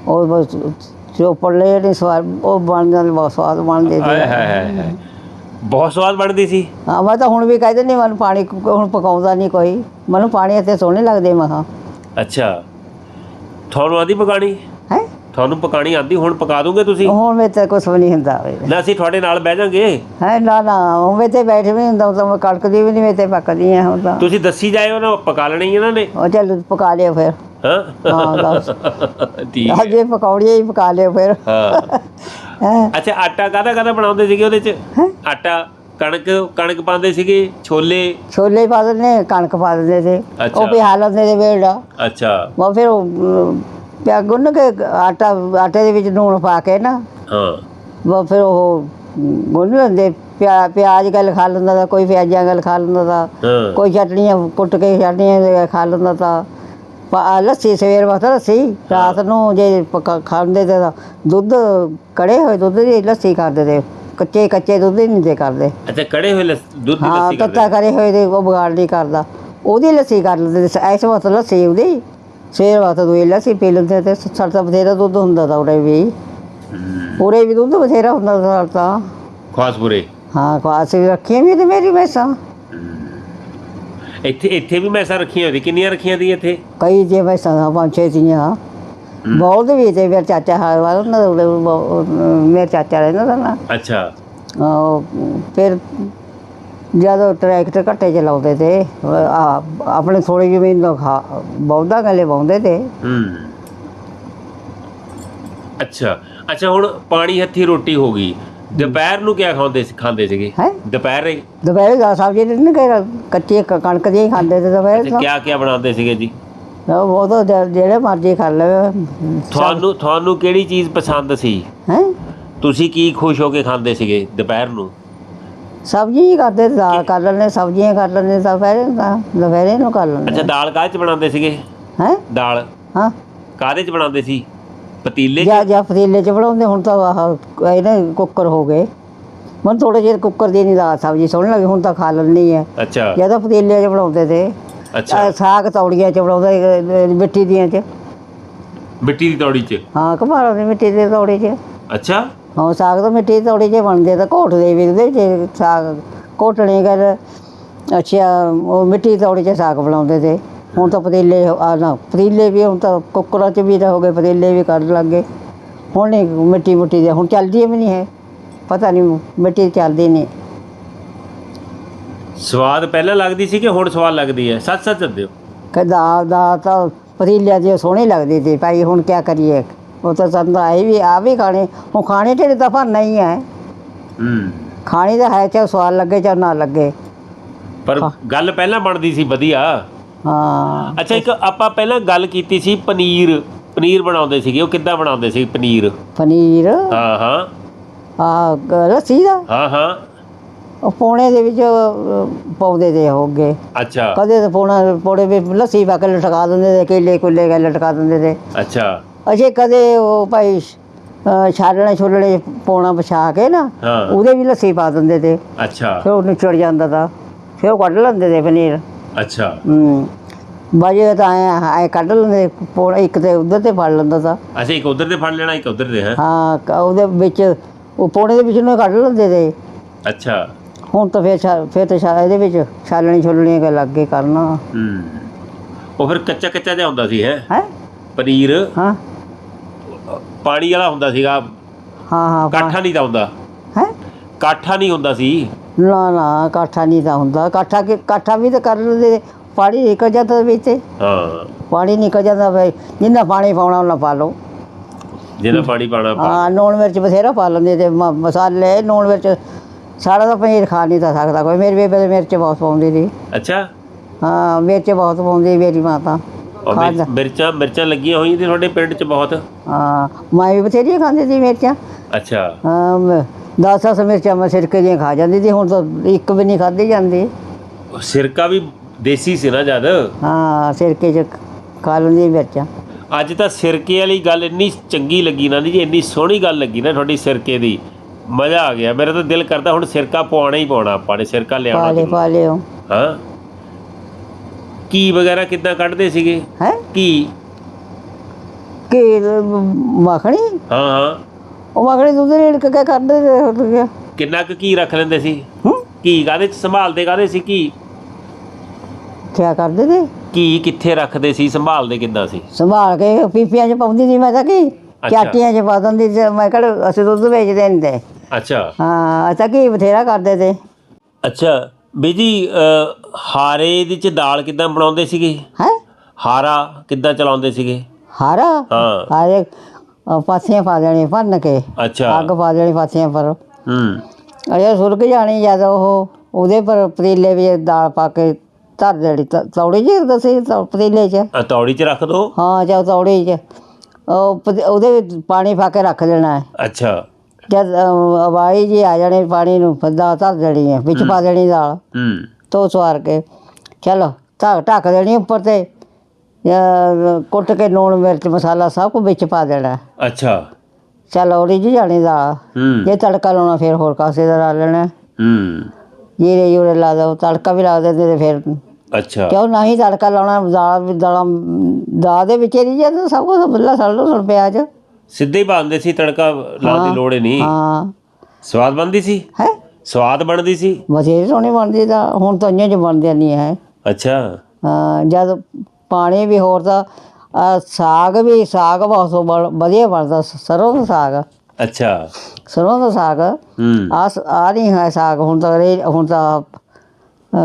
ਉਹ ਬਸ ਚੋਪੜ ਲੈ ਨਹੀਂ ਸਵਾਦ ਉਹ ਬਣ ਜਾਂਦੇ ਬਹੁਤ ਸਵਾਦ ਬਣਦੇ ਆਏ ਸੀ। ਹਾਏ ਹਾਏ ਹਾਏ ਬਹੁਤ ਸਵਾਦ ਬਣਦੀ ਸੀ? ਹਾਂ ਮੈਂ ਤਾਂ ਹੁਣ ਵੀ ਕਹਿੰਦੇ ਨਹੀਂ ਮੈਨੂੰ ਪਾਣੀ ਕ- ਹੁਣ ਪਕਾਉਂਦਾ ਨਹੀਂ ਕੋਈ। ਮੈਨੂੰ ਪਾਣੀ ਇੱਥੇ ਸੋਹਣੇ ਲੱਗਦੇ ਮਹਾ ਅੱਛਾ। ਤੁਹਾਨੂੰ ਆਂਦੀ ਪਕਾਣੀ ਤੁਹਾਨੂੰ ਪਕਾਣੀ ਆਂਦੀ ਹੁਣ ਪਕਾ ਦੋਗੇ ਤੁਸੀਂ? ਹੁਣ ਤੇ ਕੁਛ ਵੀ ਨਹੀਂ ਹੁੰਦਾ ਨਾ ਅਸੀਂ ਤੁਹਾਡੇ ਨਾਲ ਬਹਿ ਜਾਾਂਗੇ। ਹੈ ਨਾ ਨਾ ਮੇਰੇ ਤੇ ਬੈਠ ਵੀ ਨਹੀਂ ਹੁੰਦਾ ਮੈਂ ਕੜਕਦੀ ਵੀ ਨਹੀਂ ਤੇ ਪੱਕਦੀ ਹੈ ਹੁਣ ਤਾਂ। ਤੁਸੀਂ ਦੱਸੀ ਜਾਇਓ ਨਾ ਪਕਾ ਲੈਣੀ ਇਹਨਾਂ ਨੇ। ਉਹ ਚੱਲ ਪਕਾ ਲਿਓ ਫਿਰ। ਹਾਂ। ਹਾਂ ਦੱਸ। ਠੀਕ ਹੈ। ਅਜੇ ਪਕੌੜੀਆਂ ਹੀ ਪਕਾ ਲਿਓ ਫਿਰ। ਹਾਂ। ਹੈਂ। ਅੱਛਾ ਆਟਾ ਕਾਹਦਾ ਕਾਹਦਾ ਬਣਾਉਂਦੇ ਸੀਗੇ ਉਹਦੇ ਚ? ਆਟਾ ਕਣਕ ਕਣਕ ਪਾਉਂਦੇ ਸੀਗੇ ਛੋਲੇ? ਛੋਲੇ ਪਾ ਦਿੰਦੇ ਕਣਕ ਪਾ ਦਿੰਦੇ ਤੇ ਅੱਛਾ। ਉਹ ਪਿਹਾ ਲੈਂਦੇ ਤੇ ਵੇੜਾ ਅੱਛਾ। ਉਹ ਫਿਰ ਉਹ, ਅਮ, ਪਿਆ ਗੁੰਨ ਕੇ ਆਟਾ ਆਟੇ ਦੇ ਵਿੱਚ ਲੂਣ ਪਾ ਕੇ ਨਾ। ਹਾਂ। ਉਹ ਫਿਰ ਉਹ ਗੁੰਨ ਲੈਂਦੇ ਪਿਆ ਪਿਆਜ਼ ਗੱਲ ਖਾ ਲੈਂਦਾ ਤਾਂ ਕੋਈ ਪਿਆਜ਼ਾਂ ਗੱਲ ਖਾ ਲੈਂਦਾ ਤਾਂ ਹਾਂ। ਕੋਈ ਚਟਣੀਆਂ ਕੁੱਟ ਕੇ ਚਟਣੀਆਂ ਦੇ ਖਾ ਲੈਂਦਾ ਤਾਂ ਪਾ- ਲੱਸੀ ਸਵੇਰ ਵਕਤ ਲੱਸੀ ਰਾਤ ਨੂੰ ਜੇ ਖਾਂਦੇ ਤੇ ਦੁੱਧ ਕੜੇ ਹੋਏ ਦੁੱਧ ਦੀ ਲੱਸੀ ਕਰਦੇ ਤੇ ਕੱਚੇ ਕੱਚੇ ਦੁੱਧ ਹੀ ਨਹੀਂ ਦੇ ਕਰਦੇ। ਅੱਛਾ ਕੜੇ ਹੋਏ ਦੁੱਧ ਦੀ ਹਾਂ ਲੱਸੀ ਤੱਤਾ ਕਰਦੇ ਕਰੇ ਹੋਏ ਤੇ ਉਹ ਵਿਗਾੜ ਨਹੀਂ ਕਰਦਾ। ਉਹਦੀ ਲੱਸੀ ਕਰ ਲੈਂਦੇ ਐਸ ਵਕਤ ਲੱਸੀ ਉਹਦੀ। ਲੱਸੀ ਪੀ ਲੈਂਦੇ ਤੇ ਸਾਡਾ ਬਥੇਰਾ ਦੁੱਧ ਹੁੰਦਾ ਤਾਂ ਉਰੇ ਵੀ। ਉਰੇ ਵੀ ਦੁੱਧ ਬਥੇਰਾ ਹੁੰਦਾ ਤਾਂ ਤਾਂ। ਖਾਸਪੁਰੇ ਹਾਂ ਖਾਸ ਵੀ ਰੱਖੀਆਂ ਵੀ ਤੇ ਮੇਰੀ ਮੈਸਾਂ। ਇੱਥੇ ਇੱਥੇ ਵੀ ਮੈਸਾਂ ਰੱਖੀਆਂ ਹੋਈ ਕਿੰਨੀਆਂ ਰੱਖੀਆਂ ਦੀ ਇੱਥੇ? ਕਈ ਜੇ ਮੈਸਾਂ ਦਾ ਪੰਜ ਛੇ ਤੀਆਂ ਬਹੁਤ ਵੀ ਤੇ ਮੇਰਾ ਚਾਚਾ ਹਾਲ ਵਾਲਾ ਉਹਨਾਂ ਦਾ ਉਰੇ ਬਹੁਤ- ਮੇਰਾ ਚਾਚਾ ਰਹਿੰਦਾ ਨਾ। ਅੱਛਾ। ਉਹ ਫਿਰ ਜਦੋਂ ਟਰੈਕਟਰ ਘੱਟੇ ਚਲਾਉਂਦੇ ਤੇ ਆ ਆਪਣੇ ਥੋੜੀ ਜ਼ਮੀਨ ਖਾ ਬਹੁਤਾ ਗੱਲੇ ਵਾਉਂਦੇ ਤੇ। ਹੂੰ। ਅੱਛਾ ਅੱਛਾ ਹੁਣ ਪਾਣੀ ਹੱਥੀ ਰੋਟੀ ਹੋ ਗਈ। ਦੁਪਹਿਰ ਨੂੰ ਕਿਆ ਖਾਂਦੇ ਸੀ ਖਾਂਦੇ ਸੀਗੇ? ਹੈ? ਦੁਪਹਿਰੇ? ਦੁਪਹਿਰੇ ਦਾ ਸਬਜ਼ੀ ਨਹੀਂ ਕਿ ਕੱਚੀ ਕ- ਕਣਕ ਦੀ ਹੀ ਖਾਂਦੇ ਤੇ ਦੁਪਹਿਰੇ ਤਾਂ। ਕਿਆ ਕਿਆ ਬਣਾਉਂਦੇ ਸੀਗੇ ਜੀ? ਉਹ ਤਾਂ ਜ- ਜਿਹੜੇ ਮਰਜ਼ੀ ਖਾ ਲਵੇ। ਤੁਹਾਨੂੰ ਤੁਹਾਨੂੰ ਕਿਹੜੀ ਚੀਜ਼ ਪਸੰਦ ਸੀ? ਹੈ? ਤੁਸੀਂ ਕੀ ਖੁਸ਼ ਹੋ ਕੇ ਖਾਂਦੇ ਸੀਗੇ ਦੁਪਹਿਰ ਨੂੰ? ਸਬਜ਼ੀ ਹੀ ਕਰਦੇ ਤੇ ਦਾਲ ਕਰ ਲੈਂਦੇ ਸਬਜ਼ੀਆਂ ਕਰ ਲੈਂਦੇ ਦੁਪਹਿਰੇ ਤਾਂ ਦੁਪਹਿਰੇ ਨੂੰ ਕਰ ਲੈਂਦੇ। ਅੱਛਾ ਦਾਲ ਕਾਹ ਚ ਬਣਾਉਂਦੇ ਸੀਗੇ? ਹੈ? ਦਾਲ। ਹਾਂ। ਕਾਹਦੇ ਚ ਬਣਾਉਂਦੇ ਸੀ? ਪਤੀਲੇ 'ਚ? ਜਾਂ ਜਾਂ ਪਤੀਲੇ ਚ ਬਣਾਉਂਦੇ ਹੁਣ ਤਾਂ ਆਹ ਇਹਨੇ ਕੁੱਕਰ ਹੋ ਗਏ। ਮਨ ਥੋੜੇ ਜਿਹੇ ਕੁੱਕਰ ਦੀ ਨਹੀਂ ਦਾਲ ਸਬਜ਼ੀ ਸੋਹਣੀ ਲੱਗੀ ਹੁਣ ਤਾਂ ਖਾ ਲੈਣੀ ਹੈ। ਅੱਛਾ। ਜਾਂ ਤਾਂ ਪਤੀਲੇ ਚ ਬਣਾਉਂਦੇ ਤੇ। ਅੱਛਾ। ਆਹ ਸਾਗ ਤੌੜੀਆਂ ਚ ਬਣਾਉਂਦੇ ਅਹ, ਮਿੱਟੀ ਦੀਆਂ ਚ। ਮਿੱਟੀ ਦੀ ਤੌੜੀ 'ਚ? ਹਾਂ ਕਮਾਲਾਂ ਦੀ ਮਿੱਟੀ ਦੇ ਤੌੜੀ ਚ। ਅੱਛਾ। ਹਾਂ ਸਾਗ ਤਾਂ ਮਿੱਟੀ ਦੀ ਤੌੜੀ 'ਚ ਬਣਦੇ ਤਾਂ ਘੋਟਦੇ ਵੀ ਉਹਦੇ 'ਚ ਸਾਗ। ਘੋਟਣੇ ਕਰ ਅੱਛਾ ਉਹ ਮਿੱਟੀ ਦੀ ਤੌੜੀ 'ਚ ਸਾਗ ਬਣਾਉਂਦੇ ਤੇ। ਹੁਣ ਤਾਂ ਪਤੀਲੇ ਆ ਨਾ ਪਤੀਲੇ ਵੀ ਹੁਣ ਤਾਂ ਕੁੱਕਰਾਂ 'ਚ ਵੀ ਗਏ ਪਤੀਲੇ ਵੀ ਕੱਢ ਲੱਗੇ ਹੁਣ ਨਹੀਂ ਮਿੱਟੀ ਮੁੱਟੀ ਦੇ ਹੁਣ ਚੱਲਦੀ ਵੀ ਨਹੀਂ ਹੈ ਪਤਾ ਨਹੀਂ ਮਿੱਟੀ ਚੱਲਦੀ ਨਹੀਂ। ਸਵਾਦ ਪਹਿਲਾਂ ਲੱਗਦੀ ਸੀ ਕਿ ਹੁਣ ਸਵਾਦ ਲੱਗਦੀ ਹੈ? ਸੱਚ ਸੱਚ ਦਿਓ ਕਿ ਦਾਲ ਦਾ ਤਾਂ ਪਤੀਲਿਆਂ ਦੀ ਸੋਹਣੀ ਲੱਗਦੀ ਸੀ ਭਾਈ ਹੁਣ ਕੀ ਕਰੀਏ? ਉਹ ਤਾਂ ਸਾਨੂੰ ਆਏ ਵੀ ਆ ਵੀ ਖਾਣੇ ਹੁਣ ਖਾਣੇ ਢਿੱਡ ਤਾਂ ਭਰਨਾ ਹੀ ਹੈ। ਹੂੰ। ਖਾਣੀ ਤਾਂ ਹੈ ਚਾਹੇ ਸਵਾਦ ਲੱਗੇ ਚਾਹੇ ਨਾ ਲੱਗੇ। ਪਰ ਗੱਲ ਪਹਿਲਾਂ ਬਣਦੀ ਸੀ ਵਧੀਆ। ਹਾਂ। ਅੱਛਾ ਇੱਕ ਆਪਾਂ ਪਹਿਲਾਂ ਗੱਲ ਕੀਤੀ ਸੀ ਪਨੀਰ ਪਨੀਰ ਬਣਾਉਂਦੇ ਸੀਗੇ ਉਹ ਕਿੱਦਾਂ ਬਣਾਉਂਦੇ ਸੀ ਪਨੀਰ? ਪਨੀਰ? ਹਾਂ ਹਾਂ। ਆ ਲੱਸੀ ਦਾ? ਹਾਂ ਹਾਂ। ਉਹ ਪੋਣੇ ਦੇ ਵਿੱਚ ਪਾਉਂਦੇ ਤੇ ਹੋਗੇ ਅੱਛਾ। ਕਦੇ ਤਾਂ ਪੋਣਾ ਪੋੜੇ ਵਿੱਚ ਲੱਸੀ ਪਾ ਕੇ ਲਟਕਾ ਦਿੰਦੇ ਤੇ ਕੇਲੇ ਕੁੱਲੇ ਕੇ ਲਟਕਾ ਦਿੰਦੇ ਤੇ। ਅੱਛਾ। ਅਜੇ ਕਦੇ ਉਹ ਭਾਈ ਛਾਲਣੇ ਛੋਲਣੇ ਪੋਣਾ ਵਿਛਾ ਕੇ ਨਾ ਹਾਂ। ਉਹਦੇ ਵੀ ਲੱਸੀ ਪਾ ਦਿੰਦੇ ਤੇ। ਅੱਛਾ। ਫਿਰ ਉਹ ਨਿਚੜ ਜਾਂਦਾ ਤਾ। ਫਿਰ ਉਹ ਕੱਢ ਲੈਂਦੇ ਤੇ ਪਨੀਰ। ਅੱਛਾ। ਹੂੰ। ਬਾਜੇ ਤਾਂ ਐ ਐ ਕੱਢ ਲੈਂਦੇ ਪੋਣਾ ਇੱਕ ਤੇ ਉਧਰ ਤੇ ਫੜ ਲੈਂਦਾ ਤਾ। ਅੱਛਾ ਇੱਕ ਉਧਰ ਤੇ ਫੜ ਲੈਣਾ ਇੱਕ ਉਧਰ ਤੇ ਹੈ? ਹਾਂ ਕ- ਉਹਦੇ ਵਿੱਚ ਉਹ ਪੋਣੇ ਦੇ ਵਿੱਚ ਨੂੰ ਕੱਢ ਲੈਂਦੇ ਤੇ। ਅੱਛਾ। ਹੁਣ ਤਾਂ ਫਿਰ ਛਾ- ਫਿਰ ਤਾਂ ਇਹਦੇ ਵਿੱਚ ਛਾਲਣੀ ਛੋਲਣੀ ਕੇ ਲੱਗ ਕੇ ਕਰਨਾ। ਹੂੰ। ਉਹ ਫਿਰ ਕੱਚਾ ਕੱਚਾ ਜਿਹਾ ਹੁੰਦਾ ਸੀ ਹੈ? ਹੈ? ਪਨੀਰ। ਹਾਂ। ਪਾਣੀ ਵਾਲਾ ਹੁੰਦਾ ਸੀਗਾ। ਹਾਂ ਹਾਂ ਕਾਠਾ ਨਹੀਂ ਤਾਂ ਹੁੰਦਾ। ਹੈ? ਕਾਠਾ ਨਹੀਂ ਹੁੰਦਾ ਸੀ। ਨਾ ਨਾ ਕਾਠਾ ਨਹੀਂ ਤਾਂ ਹੁੰਦਾ। ਕਾਠਾ ਕਿ ਕਾਠਾ ਵੀ ਤਾਂ ਕਰ ਲੈਂਦੇ ਪਾਣੀ ਨਿਕਲ ਜਾਂਦਾ ਵਿੱਚ। ਤੇ। ਹਾਂ। ਪਾਣੀ ਨਿਕਲ ਜਾਂਦਾ ਬਈ ਜਿੰਨਾ ਪਾਣੀ ਪਾਉਣਾ ਉਹਨਾਂ ਪਾ ਲਓ। ਜਿਹਦਾ ਪਾਣੀ ਪਾਣਾ ਪਾ ਹਾਂ ਲੂਣ ਮਿਰਚ ਬਥੇਰਾ ਪਾ ਲੈਂਦੇ ਤੇ ਮ- ਮਸਾਲੇ ਲੂਣ ਮਿਰਚ ਸਾਰਾ ਤਾਂ ਪਨੀਰ ਖਾ ਨਹੀਂ ਤਾਂ ਸਕਦਾ ਕੋਈ। ਮੇਰੀ ਬੇਬੇ ਮਿਰਚ ਬਹੁਤ ਪਾਉਂਦੀ ਸੀ। ਅੱਛਾ। ਹਾਂ ਮਿਰਚ ਬਹੁਤ ਪਾਉਂਦੀ ਮੇਰੀ ਮਾਤਾ ਮਿਰ- ਖਾਂਦਾ। ਮਿਰਚਾਂ ਮਿਰਚਾਂ ਲੱਗੀਆਂ ਹੋਈਆਂ ਤੇ ਤੁਹਾਡੇ ਪਿੰਡ 'ਚ ਬਹੁਤ? ਹਾਂ ਮੈਂ ਵੀ ਬਥੇਰੀਆਂ ਖਾਂਦੀ ਸੀ ਮਿਰਚਾਂ। ਅੱਛਾ। ਹਾਂ ਮੈਂ ਦਸ ਦਸ ਮਿਰਚਾਂ ਮੈਂ ਸਿਰਕੇ ਦੀਆਂ ਖਾ ਜਾਂਦੀ ਸੀ ਹੁਣ ਤਾਂ ਇੱਕ ਵੀ ਨਹੀਂ ਖਾਧੀ ਜਾਂਦੀ। ਉਹ ਸਿਰਕਾ ਵੀ ਦੇਸੀ ਸੀ ਨਾ ਜਦ? ਹਾਂ ਸਿਰਕੇ ਚ ਖਾ ਲੈਂਦੀ ਮਿਰਚਾਂ। ਅੱਜ ਤਾਂ ਸਿਰਕੇ ਵਾਲੀ ਗੱਲ ਇੰਨੀ ਚੰਗੀ ਲੱਗੀ ਨਾ ਜੀ ਇੰਨੀ ਸੋਹਣੀ ਗੱਲ ਲੱਗੀ ਨਾ ਤੁਹਾਡੀ ਸਿਰਕੇ ਦੀ। ਮਜ਼ਾ ਆ ਗਿਆ ਮੇਰਾ ਤਾਂ ਦਿਲ ਕਰਦਾ ਹੁਣ ਸਿਰਕਾ ਪਵਾਉਣਾ ਹੀ ਪਾਉਣਾ ਆਪਾਂ ਨੇ ਸਿਰਕਾ ਪਾ ਲਿਆਉਣਾ ਲੈ ਜ਼ਰੂਰ। ਪਾ ਲਿਓ। ਹਾਂ। ਕੀ ਵਗੈਰਾ ਕਿੱਦਾਂ ਕੱਢਦੇ ਸੀਗੇ? ਹੈ? ਕੀ? ਕਿ ਮੱਖਣੀ? ਹਾਂ ਹਾਂ। ਉਹ ਮੱਖਣੀ ਦੁੱਧ ਰੇੜ ਕੇ ਕਿਆ ਕਰਦੇ ਕਿਆ ਕਿੰਨਾ ਕੁ ਕੀ ਰੱਖ ਲੈਂਦੇ ਸੀ? ਹੂੰ? ਕੀ ਕਾਹਦੇ ਚ ਸੰਭਾਲਦੇ ਕਾਹਦੇ ਸੀ ਕੀ? ਕਿਆ ਕਰਦੇ ਤੇ ਕੀ ਕਿੱਥੇ ਰੱਖਦੇ ਸੀ ਸੰਭਾਲਦੇ ਕਿੱਦਾਂ ਸੀ? ਸੰਭਾਲ ਕੇ ਪੀਪੀਆਂ 'ਚ ਪਾਉਂਦੀ ਸੀ ਮੈਂ ਤਾਂ ਕੀ? ਚਾਟੀਆਂ 'ਚ ਪਾ ਦਿੰਦੀ ਸੀ ਮੈਂ ਕਿਹੜਾ ਅਸੀਂ ਦੁੱਧ ਵੇਚਦੇ ਨਹੀਂ ਤੇ। ਅੱਛਾ। ਹਾਂ ਅਸੀਂ ਤਾਂ ਕੀ ਬਥੇਰਾ ਕਰਦੇ ਤੇ ਅੱਛਾ। ਬੀਜੀ ਹਾਰੇ ਦੀ ਚ ਦਾਲ ਕਿੱਦਾਂ ਬਣਾਉਂਦੇ ਸੀਗੇ? ਹੈ? ਹਾਰਾ ਕਿੱਦਾਂ ਚਲਾਉਂਦੇ ਸੀਗੇ? ਹਾਰਾ? ਹਾਂ। ਹਾਰੇ ਪਾਥੀਆਂ ਪਾ ਦੇਣੀ ਭੰਨ ਕੇ। ਅੱਛਾ। ਅੱਗ ਪਾ ਦੇਣੀ ਪਾਥੀਆਂ ਪਰ। ਹੂੰ। ਅਜੇ ਸੁਰਕ ਜਾਣੀ ਜਦ ਉਹ ਉਹਦੇ ਪਰ ਪਤੀਲੇ ਵਿੱਚ ਦਾਲ ਪਾ ਕੇ ਧਰ ਦੇਣੀ। ਤੌੜੀ ਜੀ ਦਸੇ ਪਤੀਲੇ 'ਚ। ਤੌੜੀ ਚ ਰੱਖ ਦੋ। ਹਾਂ ਜਾਂ ਤੌੜੀ 'ਚ। ਉਹਦੇ ਵਿੱਚ ਪਾਣੀ ਪਾ ਕੇ ਰੱਖ ਦੇਣਾ ਹੈ। ਅੱਛਾ। ਜਦ ਉਬਾਲੀ ਜੀ ਆ ਜਾਣੇ ਪਾਣੀ ਨੂੰ ਫਿਰ ਦਾਲ ਧਰ ਦੇਣੀ ਹੈ ਵਿੱਚ ਪਾ ਦੇਣੀ ਦਾਲ ਹੂੰ। ਧੋ ਸਵਾਰ ਕੇ। ਚਲੋ ਢੱਕ ਢੱਕ ਦੇਣੀ ਉੱਪਰ ਤੇ। ਜਾਂ ਕੁੱਟ ਕੇ ਲੂਣ ਮਿਰਚ ਮਸਾਲਾ ਸਭ ਕੁਝ ਵਿੱਚ ਪਾ ਦੇਣਾ। ਅੱਛਾ। ਚਲ ਔੜੀ ਜੀ ਜਾਣੀ ਦਾਲ ਹੂੰ। ਜੇ ਤੜਕਾ ਲਾਉਣਾ ਫਿਰ ਹੋਰ ਕਾਸੇ ਦਾ ਲਾ ਲੈਣਾ। ਹੂੰ। ਜੀਰੇ ਜੂਰੇ ਲਾ ਦੋ ਤੜਕਾ ਵੀ ਲਾ ਦਿੰਦੇ ਤੇ ਫਿਰ। ਅੱਛਾ। ਕਿਉਂ ਨਹੀਂ ਤੜਕਾ ਲਾਉਣਾ ਦਾਲ ਦਾਲਾਂ ਦਾਲ ਦੇ ਵਿੱਚ ਹੀ ਨਹੀਂ ਜਾਂਦਾ ਸਭ ਕੁਝ ਬੱਲਾ ਸੜ ਲੋ ਸੁਣ ਪਿਆਜ। ਸਿੱਧੇ ਹੀ ਬਣਦੇ ਸੀ ਤੜਕਾ ਲਾਉਣ ਦੀ ਲੋੜ ਹੀ ਨਹੀਂ। ਹਾਂ। ਸਵਾਦ ਬਣਦੀ ਸੀ? ਹੈ? ਸਵਾਦ ਬਣਦੀ ਸੀ? ਬਥੇਰੀ ਸੋਹਣੀ ਬਣਦੀ ਤਾਂ ਹੁਣ ਤਾਂ ਇੰਨੇ ਚ ਬਣਦੇ ਨਹੀਂ ਹੈ। ਅੱਛਾ। ਹਾਂ, ਜਦ ਪਾਣੀ ਵੀ ਹੋਰ ਤਾਂ ਸਾਗ ਵੀ ਸਾਗ ਬਹੁਤ ਸੋ ਬਣ- ਵਧੀਆ ਬਣਦਾ ਸ- ਸਰੋਂ ਦਾ ਸਾਗ। ਅੱਛਾ। ਸਰੋਂ ਦਾ ਸਾਗ। ਹੂੰ। ਆ ਆ ਨਹੀਂ ਹੈ ਸਾਗ ਹੁਣ ਤਾਂ ਰੇ ਹੁਣ ਤਾਂ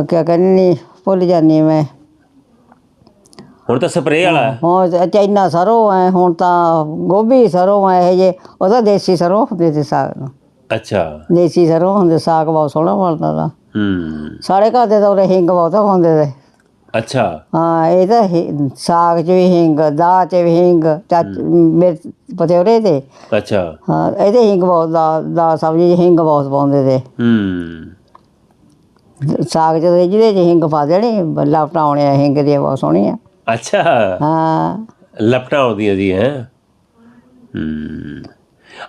ਕਿਆ ਕਹਿੰਦੀ ਭੁੱਲ ਜਾਂਦੀ ਮੈਂ। ਹੁਣ ਤਾਂ ਸਪਰੇਅ ਵਾਲਾ ਹੈ। ਹੁਣ ਚਾਈਨਾ ਸਰੋਂ ਹੈ ਹੁਣ ਤਾਂ ਗੋਭੀ ਸਰੋਂ ਹੈ ਇਹ ਜੇ ਉਹਦਾ ਦੇਸੀ ਸਰੋਂ ਹੁੰਦੇ ਤੇ ਸਾਗ। ਨੂੰ ਅੱਛਾ। ਦੇਸੀ ਸਰੋਂ ਹੁੰਦੇ ਸਾਗ ਬਹੁਤ ਸੋਹਣਾ ਬਣਦਾ ਤਾ। ਹੂੰ। ਸਾਡੇ ਘਰ ਦੇ ਤਾਂ ਉਰੇ ਹਿੰਗ ਬਹੁਤ ਪਾਉਂਦੇ ਤੇ। ਅੱਛਾ। ਹਾਂ ਇਹ ਤਾਂ ਹਿ- ਸਾਗ 'ਚ ਵੀ ਹਿੰਗ ਦਾਲ 'ਚ ਵੀ ਹਿੰਗ ਚੱਚ ਮਿਰਚ ਪਤੇਰੇ ਤੇ। ਅੱਛਾ। ਹਾਂ ਇਹਦੇ ਹਿੰਗ ਬਹੁਤ ਦਾ ਦਾ ਸਬਜ਼ੀ 'ਚ ਹਿੰਗ ਬਹੁਤ ਪਾਉਂਦੇ ਤੇ। ਹੂੰ। ਸਾਗ 'ਚ ਤੇ ਜਿਹਦੇ 'ਚ ਹਿੰਗ ਪਾ ਦੇਣੀ ਬੱਲਾ ਪਟਾਉਣੇ ਹਿੰਗ ਦੀ ਬਹੁਤ ਸੋਹਣੀ ਆ। ਅੱਛਾ। ਹਾਂ। ਲਪਟਾਂ ਆਉਂਦੀਆਂ ਜੀ ਹੈ। ਹੂੰ।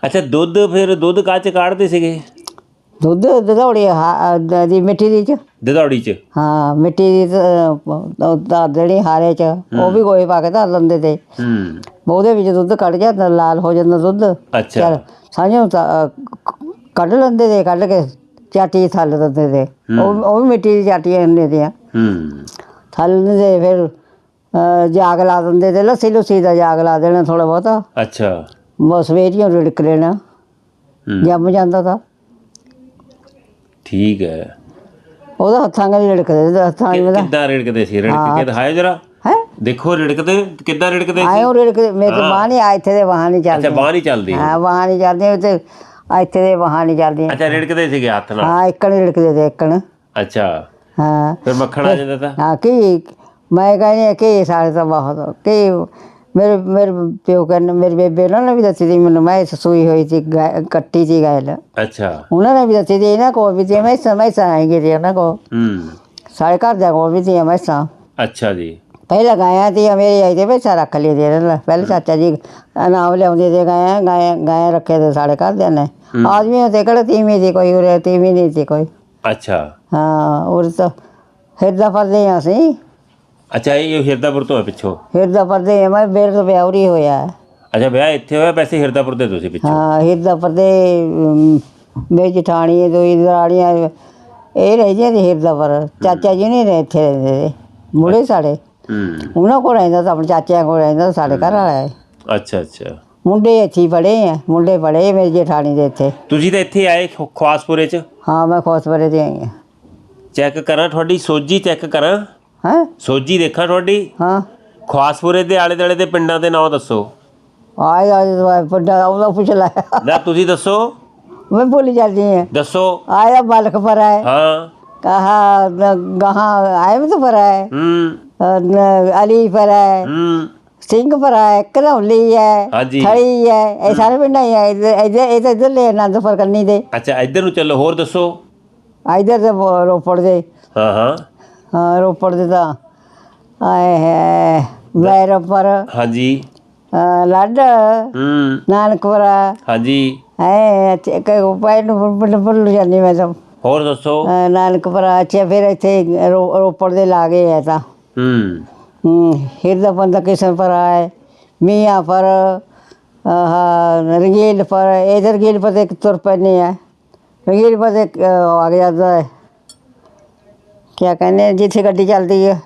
ਅੱਛਾ ਦੁੱਧ ਫਿਰ ਦੁੱਧ ਕਾਹ ਚ ਕਾੜਦੇ ਸੀਗੇ? ਦੁੱਧ ਦਧੌੜੀ ਹਾ- ਦ- ਮਿੱਟੀ ਦੀ ਚ। ਦਦੌੜੀ ਚ। ਹਾਂ ਮਿੱਟੀ ਦੀ ਜਿਹੜੀ ਹਾਰੇ ਚ ਉਹ ਵੀ ਗੋਏ ਪਾ ਕੇ ਧਰ ਲੈਂਦੇ ਤੇ। ਹੂੰ। ਉਹਦੇ ਵਿੱਚ ਦੁੱਧ ਕੱਢ ਜਾਂਦਾ ਲਾਲ ਹੋ ਜਾਂਦਾ ਦੁੱਧ। ਅੱਛਾ। ਸਾਂਝੋਂ ਕੱਢ ਲੈਂਦੇ ਤੇ ਕੱਢ ਕੇ ਚਾਟੀ ਥੱਲ ਦਿੰਦੇ ਤੇ। ਉਹ ਉਹ ਵੀ ਮਿੱਟੀ ਦੀ ਚਾਟੀ ਹੁੰਦੀ ਤੇ ਹੂੰ। ਥੱਲ ਦੇ ਫਿਰ ਅਹ, ਜਾਗ ਲਾ ਦਿੰਦੇ ਤੇ ਲੱਸੀ ਲੁੱਸੀ ਦਾ ਜਾਗ ਲਾ ਦੇਣਾ ਥੋੜਾ ਬਹੁਤਾ। ਅੱਛਾ। ਬਸ ਵੇਰੀਆਂ ਰਿੜਕ ਲੈਣਾ। ਹੂੰ। ਜੰਮ ਜਾਂਦਾ ਤਾਂ। ਠੀਕ ਹੈ। ਉਹਦਾ ਹੱਥਾਂ ਨਾਲ ਰਿੜਕਦੇ ਤੇ ਹੱਥਾਂ ਕਿ- ਨਾਲ ਕਿੱਦਾਂ ਰਿੜਕਦੇ ਸੀ? ਰਿੜਕ ਕੇ ਦਿਖਾਇਓ ਜਰਾ। ਹੈ? ਦੇਖੋ ਰਿੜਕਦੇ ਕਿੱਦਾਂ ਰਿੜਕਦੇ ਸੀ? ਆਏ ਉਹ ਰਿੜਕਦੇ ਮੇਰੇ ਤੋਂ ਬਾਹ ਨਹੀਂ ਆ ਇੱਥੇ ਦੇ ਵਾਹਾਂ ਨਹੀਂ ਅੱਛਾ ਚੱਲਦੇ ਬਾਹ ਨਹੀਂ ਚੱਲਦੀ। ਹਾਂ ਵਾਹਾਂ ਨਹੀਂ ਚੱਲਦੀਆਂ ਤੇ ਆ ਇੱਥੇ ਦੇ ਵਾਹਾਂ ਨਹੀਂ ਚੱਲਦੀਆਂ ਅੱਛਾ ਰਿੜਕਦੇ ਸੀਗੇ ਹੱਥ ਨਾਲ? ਹਾਂ ਇੱਕਣ ਰਿੜਕਦੇ ਤੇ ਇੱਕਣ। ਅੱਛਾ। ਹਾਂ। ਫਿਰ ਮੱਖਣ ਆ ਜਾਂਦਾ ਤਾਂ? ਹਾਂ ਕੀ ਮੈਂ ਕਹਿੰਦੀ ਕਿ ਸਾਰੇ ਤਾਂ ਬਹੁਤ ਕਿ ਮੇਰੇ ਮੇਰੇ ਪਿਓ ਕਹਿੰਦੇ ਮੇਰੇ ਬੇਬੇ ਉਹਨਾਂ ਨੇ ਵੀ ਦੱਸੀ ਸੀ ਮੈਨੂੰ ਮੈਂ ਸੂਈ ਹੋਈ ਸੀ ਕੱਟੀ ਸੀ ਗਾਇਲ ਅੱਛਾ। ਉਹਨਾਂ ਨੇ ਵੀ ਦੱਸੀ ਸੀ ਇਹਨਾਂ ਕੋਲ ਵੀ ਸੀ ਮੈਂ ਸਮਝ ਆਏਗੀ ਸੀ ਉਹਨਾਂ ਕੋਲ। ਹੂੰ। ਸਾਰੇ ਘਰ ਦੇ ਕੋਲ ਵੀ ਸੀ ਮੈਸਾਂ ਅੱਛਾ ਜੀ। ਪਹਿਲਾਂ ਗਾਇਆ ਤੇ ਮੇਰੇ ਆਈ ਤੇ ਪੈਸਾ ਰੱਖ ਲਈ ਦੇ ਇਹਨਾਂ ਪਹਿਲੇ ਚਾਚਾ ਜੀ ਨਾਮ ਲਿਆਉਂਦੇ ਤੇ ਗਾਇਆ ਗਾਇਆ ਗਾਇਆ ਰੱਖੇ ਤੇ ਸਾਡੇ ਘਰ ਦੇ ਨੇ ਆਦਮੀ ਤੇ ਕਿਹੜੇ ਤੀਵੀਂ ਸੀ ਕੋਈ ਉਰੇ ਤੀਵੀਂ ਨਹੀਂ ਸੀ ਕੋਈ। ਅੱਛਾ। ਹਾਂ ਉਰੇ ਤਾਂ ਹਿਰਦਾ ਪਰਦੇ ਹਾਂ ਅਸੀਂ। ਅੱਛਾ ਇਹ ਹਿਰਦਾਪੁਰ ਤੋਂ ਹੈ ਪਿੱਛੋਂ? ਹਿਰਦਾ ਪਰਦੇ ਮੈਂ ਬੇਰ ਤੋਂ ਵਿਆਹਰੀ ਹੋਇਆ। ਹੈ। ਅੱਛਾ ਵਿਆਹ ਇੱਥੇ ਹੋਇਆ ਵੈਸੇ ਹਿਰਦਾਪੁਰ ਦੇ ਤੁਸੀਂ ਪਿੱਛੋਂ? ਹਾਂ ਹਿਰਦਾ ਪਰਦੇ ਮੇਰੀ ਜਠਾਣੀ ਦੋਈ ਦਰਾੜੀਆਂ ਇਹ ਰਹਿ ਜਾਂਦੇ ਹਿਰਦਾ ਪਰ ਚਾਚਾ ਜੀ ਨਹੀਂ ਰਹੇ ਇੱਥੇ ਰਹਿੰਦੇ ਤੇ ਸਾਡੇ। ਹੂੰ। ਉਹਨਾਂ ਕੋਲ ਰਹਿੰਦਾ ਤਾਂ ਆਪਣੇ ਚਾਚਿਆਂ ਕੋਲ ਰਹਿੰਦਾ ਸਾਡੇ ਘਰ ਵਾਲਾ ਹੈ। ਅੱਛਾ ਅੱਛਾ। ਮੁੰਡੇ ਇੱਥੇ ਹੀ ਪੜ੍ਹੇ ਆ ਮੁੰਡੇ ਪੜ੍ਹੇ ਮੇਰੀ ਜਠਾਣੀ ਦੇ ਇੱਥੇ। ਤੁਸੀਂ ਤਾਂ ਇੱਥੇ ਆਏ ਖ- ਖਵਾਸਪੁਰੇ ਚ? ਹਾਂ ਮੈਂ ਖੋਸਪਰੇ ਤੇ ਆਈ ਹਾਂ। ਚੈੱਕ ਕਰਾਂ ਤੁਹਾਡੀ ਸੋਜੀ ਚੈੱਕ ਕਰਾਂ। ਹੈ? ਸੋਝੀ ਦੇਖਾ ਤੁਹਾਡੀ? ਹਾਂ। ਖਵਾਸਪੁਰੇ ਦੇ ਆਲੇ ਦੁਆਲੇ ਦੇ ਪਿੰਡਾਂ ਦੇ ਨਾਂ ਦੱਸੋ। ਆਏ ਆਏ ਵੱਡਾ ਉਹਦਾ ਪੁੱਛ ਲੈ। ਨਾ ਤੁਸੀਂ ਦੱਸੋ। ਮੈਂ ਭੁੱਲ ਜਾਂਦੀ ਹਾਂ। ਦੱਸੋ। ਆਇਆ ਬਲਖ ਪਰ ਹਾਂ। ਕਹਾ ਗਾਹਾਂ ਆਏ ਵੀ ਤਾਂ ਪਰ ਹੂੰ। ਅਲੀ ਪਰ ਹੂੰ। ਸਿੰਘ ਪਰ ਆਏ ਹੈ ਥੜੀ ਹੈ। ਇਹ ਸਾਰੇ ਪਿੰਡਾਂ ਆਏ ਆ ਇੱਧਰ ਇਹ ਤਾਂ ਇੱਧਰ ਲੈ ਆਨੰਦਪੁਰ ਕੰਨੀ ਦੇ। ਅੱਛਾ ਇੱਧਰ ਨੂੰ ਚੱਲੋ ਹੋਰ ਦੱਸੋ। ਇੱਧਰ ਦੇ ਰੋਪੜ ਦੇ। ਹਾਂ ਹਾਂ। ਹਾਂ ਰੋਪੜ ਦੇ ਤਾਂ। ਆਏ ਹੈ ਵੈਰਪਰ ਹਾਂਜੀ। ਲੱਡ। ਹੂੰ। ਨਾਨਕਪੁਰਾ। ਹਾਂਜੀ। ਹੈ ਅੱਛੇ ਕਈ ਨੂੰ ਬੁੱਲ ਬੁੱਲ ਜਾਂਦੀ ਮੈਂ ਤਾਂ। ਹੋਰ ਦੱਸੋ? ਅਹ ਨਾਨਕਪੁਰਾ ਅੱਛਾ ਫਿਰ ਇੱਥੇ ਰੋਪੜ ਦੇ ਲਾਗੇ ਹੈ ਤਾਂ। ਹੂੰ। ਹੂੰ ਹਿਰਦਾ ਪੰਦਾ ਕਿਸ਼ਨਪੁਰ ਹੈ ਮੀਆਂ ਪਰ ਆਹ ਰੰਗੀਲ ਪਰ ਇਧਰ ਰੰਗੀਲ ਪਰ ਇੱਕ ਤੁਰ ਪੈਣੀ ਹੈ ਰੰਗੀਲ ਪਰ ਇੱਕ ਆ ਗਿਆ ਜਾਂਦਾ ਕੀ ਕਹਿੰਦੇ ਜਿੱਥੇ ਗੱਡੀ ਚੱਲਦੀ ਹੈ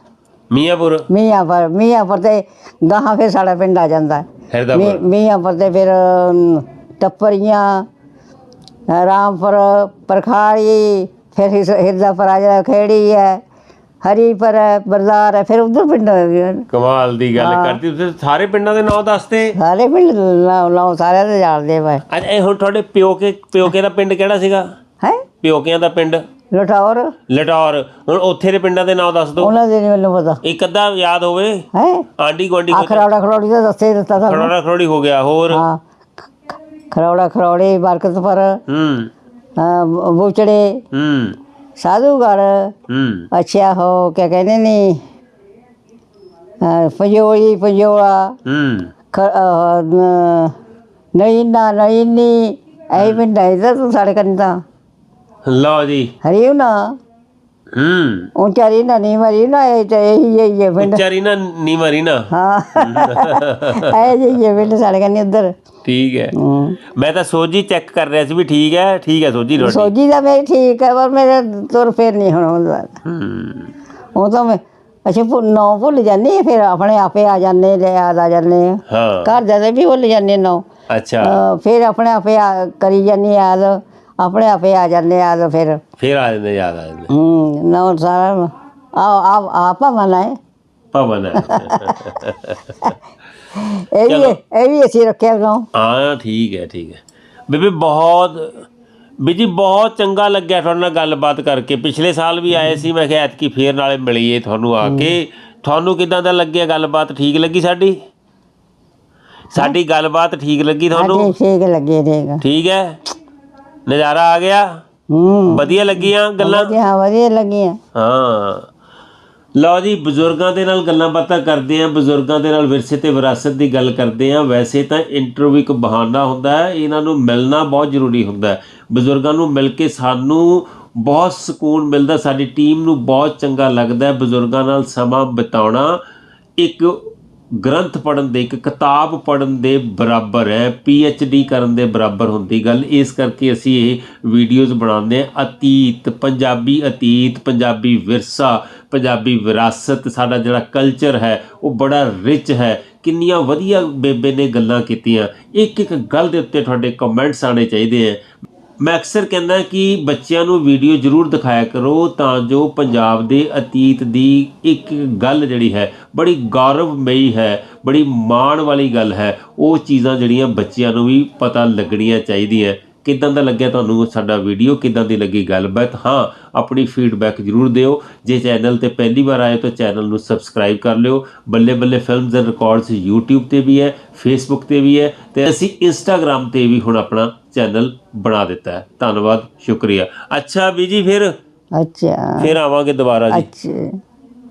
ਮੀਆਂਪੁਰ? ਮੀਆਂ ਪਰ ਮੀਆਂ ਪਰ ਤੇ ਗਾਹਾਂ ਫਿਰ ਸਾਡਾ ਪਿੰਡ ਆ ਜਾਂਦਾ। ਹੈ ਹਿਰਦਾਪੁਰ। ਮੀ- ਮੀਆਂ ਪਰ ਤੇ ਫਿਰ ਅਮ, ਟੱਪਰੀਆਂ ਰਾਮਪੁਰ ਪਰਖਾੜੀ ਫਿਰ ਹਿਸ- ਹਿਰਦਾ ਪਰ ਆ ਜਾਂਦਾ ਖੇੜੀ ਹੈ ਹਰੀ ਪਰ ਹੈ ਬਰਦਾਰ ਹੈ ਫਿਰ ਉਧਰ ਪਿੰਡ ਆ ਗਏ। ਕਮਾਲ ਦੀ ਗੱਲ ਕਰਤੀ ਤੁਸੀਂ ਸਾਰੇ ਪਿੰਡਾਂ ਦੇ ਨਾਮ ਦੱਸਦੇ ਸਾਰੇ ਪਿੰਡ ਲਾਉ ਸਾਰਿਆਂ ਦੇ ਜਾਣਦੇ ਵਾ ਅੱਜ ਇਹ ਹੁਣ ਤੁਹਾਡੇ ਪਿਓਕੇ ਪਿਓਕੇ ਦਾ ਪਿੰਡ ਕਿਹੜਾ ਸੀਗਾ? ਹੈ? ਪਿਓਕਿਆਂ ਦਾ ਪਿੰਡ। ਲਟੌਰ। ਲਟੌਰ। ਹੁਣ ਉੱਥੇ ਦੇ ਪਿੰਡਾਂ ਦੇ ਨਾਮ ਦੱਸ ਦਿਓ। ਉਹਨਾਂ ਦੇ ਨਹੀਂ ਮੈਨੂੰ ਪਤਾ। ਇੱਕ ਅੱਧਾ ਯਾਦ ਹੋਵੇ। ਹੈ? ਆਂਡੀ ਗਵਾਂਡੀ ਖਰੌੜਾ ਖਰੌੜੀ ਦਾ ਦੱਸੇ ਦਿੱਤਾ ਤੁਹਾਨੂੰ। ਖੜੋੜਾ ਖੜੋੜੀ ਹੋ ਗਿਆ ਹੋਰ? ਹਾਂ। ਖਰੌੜਾ ਖਰੌੜੀ ਬਰਕਤ ਪਰ ਹੂੰ ਅਹ, ਬੂਚੜੇ। ਹੂੰ। ਸਾਧੂਗੜ ਹੂੰ। ਅੱਛਾ ਹੋ ਕਿਆ ਕਹਿੰਦੇ ਨੇ? ਪੰਜੋਲੀ ਪੰਜੋਲਾ। ਹੂੰ। ਅਹ, ਨ- ਨਈਨਾ ਨਈਨੀ। ਐ ਪਿੰਡ ਹੈ ਇੱਧਰ ਤੂੰ ਸਾਡੇ ਕੰਨ ਤਾਂ। ਲਓ ਜੀ। ਹਰੀਉ ਨਾ ਹੂੰ। ਉੱਚਾ ਰੀ ਨਾ ਨਹੀਂ ਮਰੀ ਨਾ ਇਹ ਤੇ ਇਹੀ ਜਿਹੀ ਹੈ ਪਿੰਡ। ਉੱਚਾ ਰੀਨਾ ਨੀ ਮਰੀ ਨਾ। ਹਾਂ। ਇਹ ਜਿਹੀ ਹੈ ਪਿੰਡ ਸਾਡੇ ਕੰਨ ਉੱਧਰ। ਠੀਕ ਹੈ। ਮੈਂ ਤਾਂ ਸੋਜੀ ਚੈੱਕ ਕਰ ਰਿਹਾ ਸੀ ਵੀ ਠੀਕ ਹੈ ਠੀਕ ਹੈ ਸੋਜੀ ਤੁਹਾਡੀ। ਸੋਜੀ ਦਾ ਮੇਰੀ ਠੀਕ ਹੈ ਪਰ ਮੇਰੇ ਤੁਰ ਫੇਰ ਨਹੀਂ ਹੁਣ ਹੁੰਦਾ। ਹੂੰ। ਉਹ ਤਾਂ ਮੈਂ ਅੱਛਾ ਨੌ ਭੁੱਲ ਜਾਂਦੀ ਫਿਰ ਆਪਣੇ ਆਪੇ ਆ ਜਾਂਦੇ ਲੈ ਆ ਜਾਂਦੇ। ਹਾਂ। ਘਰ ਜਾਂਦੇ ਵੀ ਭੁੱਲ ਜਾਂਦੇ ਨੌ। ਅੱਛਾ। ਫਿਰ ਆਪਣੇ ਆਪੇ ਕਰੀ ਜਾਂਦੀ ਯਾਦ ਆਪਣੇ ਆਪੇ ਆ ਜਾਂਦੇ ਯਾਦ ਫਿਰ। ਫੇਰ ਆ ਜਾਂਦੇ ਯਾਦ ਆ ਜਾਂਦੇ। ਹੂੰ ਨੌ ਸਾਰਾ ਆ ਆ ਆਪਾ ਮਨਾਏ ਭਵਨ ਹੈ ਇਹ। ਵੀ ਇਹ ਵੀ ਅਸੀਂ ਰੱਖਿਆ ਗਾਉਂ। ਹਾਂ ਠੀਕ ਹੈ ਠੀਕ ਹੈ। ਬੇਬੇ ਬਹੁਤ ਬੀਜੀ ਬਹੁਤ ਚੰਗਾ ਲੱਗਿਆ ਤੁਹਾਡੇ ਨਾਲ ਗੱਲਬਾਤ ਕਰਕੇ। ਪਿਛਲੇ ਸਾਲ ਵੀ ਆਏ ਸੀ ਮੈਂ ਕਿਹਾ ਐਤਕੀ ਫੇਰ ਨਾਲੇ ਮਿਲੀਏ ਤੁਹਾਨੂੰ ਆ ਕੇ। ਤੁਹਾਨੂੰ ਕਿਦਾਂ ਦਾ ਲੱਗਿਆ ਗੱਲਬਾਤ ਠੀਕ ਲੱਗੀ ਸਾਡੀ? ਸਾਡੀ ਗੱਲਬਾਤ ਠੀਕ ਲੱਗੀ ਤੁਹਾਨੂੰ? ਠੀਕ ਲੱਗੇ ਠੀਕ ਹੈ? ਨਜ਼ਾਰਾ ਆ ਗਿਆ। ਹੂੰ। ਵਧੀਆ ਲੱਗੀਆਂ ਗੱਲਾਂ? ਵਧੀਆ ਵਧੀਆ ਲੱਗੀਆਂ। ਹਾਂ। ਲਓ ਜੀ ਬਜ਼ੁਰਗਾਂ ਦੇ ਨਾਲ ਗੱਲਾਂ ਬਾਤਾਂ ਕਰਦੇ ਆਂ ਬਜ਼ੁਰਗਾਂ ਦੇ ਨਾਲ ਵਿਰਸੇ ਤੇ ਵਿਰਾਸਤ ਦੀ ਗੱਲ ਕਰਦੇ ਆਂ। ਵੈਸੇ ਤਾਂ ਇੰਟਰਵਿਊ ਇੱਕ ਬਹਾਨਾ ਹੁੰਦਾ ਹੈ ਇਹਨਾਂ ਨੂੰ ਮਿਲਣਾ ਬਹੁਤ ਜ਼ਰੂਰੀ ਹੁੰਦਾ ਹੈ। ਬਜ਼ੁਰਗਾਂ ਨੂੰ ਮਿਲ ਕੇ ਸਾਨੂੰ ਬਹੁਤ ਸਕੂਨ ਮਿਲਦਾ ਸਾਡੀ ਟੀਮ ਨੂੰ ਬਹੁਤ ਚੰਗਾ ਲੱਗਦਾ ਹੈ। ਬਜ਼ੁਰਗਾਂ ਨਾਲ ਸਮਾਂ ਬਿਤਾਉਣਾ ਇੱਕ ਗ੍ਰੰਥ ਪੜਨ ਦੇ ਇੱਕ ਕਿਤਾਬ ਪੜਨ ਦੇ ਬਰਾਬਰ ਹੈ ਪੀ ਡੀ ਕਰਨ ਦੇ ਬਰਾਬਰ ਹੁੰਦੀ ਗੱਲ। ਇਸ ਕਰਕੇ ਅਸੀਂ ਇਹ ਵੀਡੀਓਜ਼ ਬਣਾਉਂਦੇ ਹਾਂ। ਅਤੀਤ, ਪੰਜਾਬੀ ਅਤੀਤ, ਪੰਜਾਬੀ ਵਿਰਸਾ, ਪੰਜਾਬੀ ਵਿਰਾਸਤ, ਸਾਡਾ ਜਿਹੜਾ ਕਲਚਰ ਹੈ, ਉਹ ਬੜਾ ਰਿਚ ਹੈ। ਕਿੰਨੀਆਂ ਵਧੀਆ ਬੇਬੇ ਨੇ ਗੱਲਾਂ ਕੀਤੀਆਂ। ਇੱਕ ਇੱਕ ਗੱਲ ਦੇ ਉੱਤੇ ਤੁਹਾਡੇ ਕਮੈਂਟਸ ਆਣੇ ਚਾਹੀਦੇ ਹੈ। ਮੈਂ ਅਕਸਰ ਕਹਿੰਦਾ ਕਿ ਬੱਚਿਆਂ ਨੂੰ ਵੀਡੀਓ ਜ਼ਰੂਰ ਦਿਖਾਇਆ ਕਰੋ ਤਾਂ ਜੋ ਪੰਜਾਬ ਦੇ ਅਤੀਤ ਦੀ ਇੱਕ ਗੱਲ ਜਿਹੜੀ ਹੈ, ਬੜੀ ਗੌਰਵਮਈ ਹੈ, ਬੜੀ ਮਾਣ ਵਾਲੀ ਗੱਲ ਹੈ, ਉਹ ਚੀਜ਼ਾਂ ਜਿਹੜੀਆਂ ਬੱਚਿਆਂ ਨੂੰ ਵੀ ਪਤਾ ਲੱਗਣੀਆਂ ਚਾਹੀਦੀਆਂ। ਕਿਦਾਂ ਦਾ ਲੱਗਿਆ ਤੁਹਾਨੂੰ ਸਾਡਾ ਵੀਡੀਓ? ਕਿਦਾਂ ਦੀ ਲੱਗੀ ਗੱਲਬਾਤ? ਹਾਂ, ਆਪਣੀ ਫੀਡਬੈਕ ਜ਼ਰੂਰ ਦਿਓ। ਜੇ ਚੈਨਲ ਤੇ ਪਹਿਲੀ ਵਾਰ ਆਏ ਤਾਂ ਚੈਨਲ ਨੂੰ ਸਬਸਕ੍ਰਾਈਬ ਕਰ ਲਿਓ। ਬੱਲੇ ਬੱਲੇ ਫਿਲਮਸ ਐਂਡ ਰਿਕਾਰਡਸ YouTube ਤੇ ਵੀ ਹੈ, Facebook ਤੇ ਵੀ ਹੈ ਤੇ ਅਸੀਂ Instagram ਤੇ ਵੀ ਹੁਣ ਆਪਣਾ ਚੈਨਲ ਬਣਾ ਦਿੱਤਾ ਹੈ। ਧੰਨਵਾਦ ਸ਼ੁਕਰੀਆ। ਅੱਛਾ ਬੀਜੀ ਫਿਰ? ਅੱਛਾ। ਫਿਰ ਆਵਾਂਗੇ ਦੁਬਾਰਾ ਜੀ। ਅੱਛਾ।